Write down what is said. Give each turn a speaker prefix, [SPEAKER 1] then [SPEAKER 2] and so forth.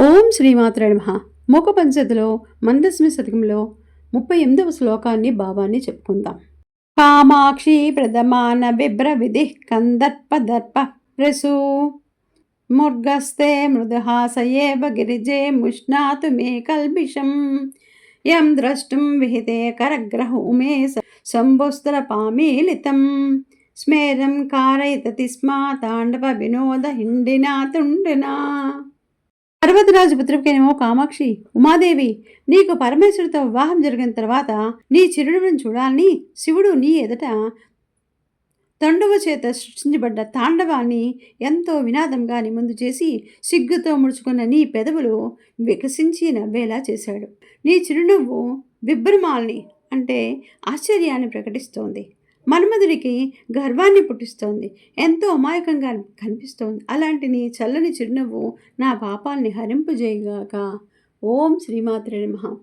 [SPEAKER 1] ఓం శ్రీమాత్రే నమ. మూక మందస్మి శతకంలో ముప్పై ఎనిమిదవ శ్లోకాన్ని భావాన్ని చెప్పుకుందాం. కామాక్షి ప్రథమాన బిభ్రవిధి కందర్పదర్ప ప్రసు ముర్గస్తే మృదుహాసయేవ గిరిజే ముష్ణాతు మే కల్బిషం యం ద్రష్టం విహితే కరగ్రహూమే శంభుస్తరపామీలితం స్మేరం కారయతతి స్మా తాండవ వినోద హిండినా తుండినా. పర్వతరాజు పుత్రికేనేమో కామాక్షి ఉమాదేవి నీకు పరమేశ్వరుతో వివాహం జరిగిన తర్వాత నీ చిరునవ్వును చూడాలని శివుడు నీ ఎదుట తండువ చేత సృష్టించబడ్డ తాండవాన్ని ఎంతో వినాదంగా నిముందు చేసి సిగ్గుతో ముడుచుకున్న నీ పెదవులు వికసించి నవ్వేలా చేశాడు. నీ చిరునవ్వు విభ్రమాల్ని అంటే ఆశ్చర్యాన్ని ప్రకటిస్తోంది. మన్మధుడికి గర్వాన్ని పుట్టిస్తోంది. ఎంతో అమాయకంగా కనిపిస్తోంది. అలాంటి నీ చల్లని చిరునవ్వు నా పాపాల్ని హరింపజేయగాక. ఓం శ్రీమాత్రే నమ.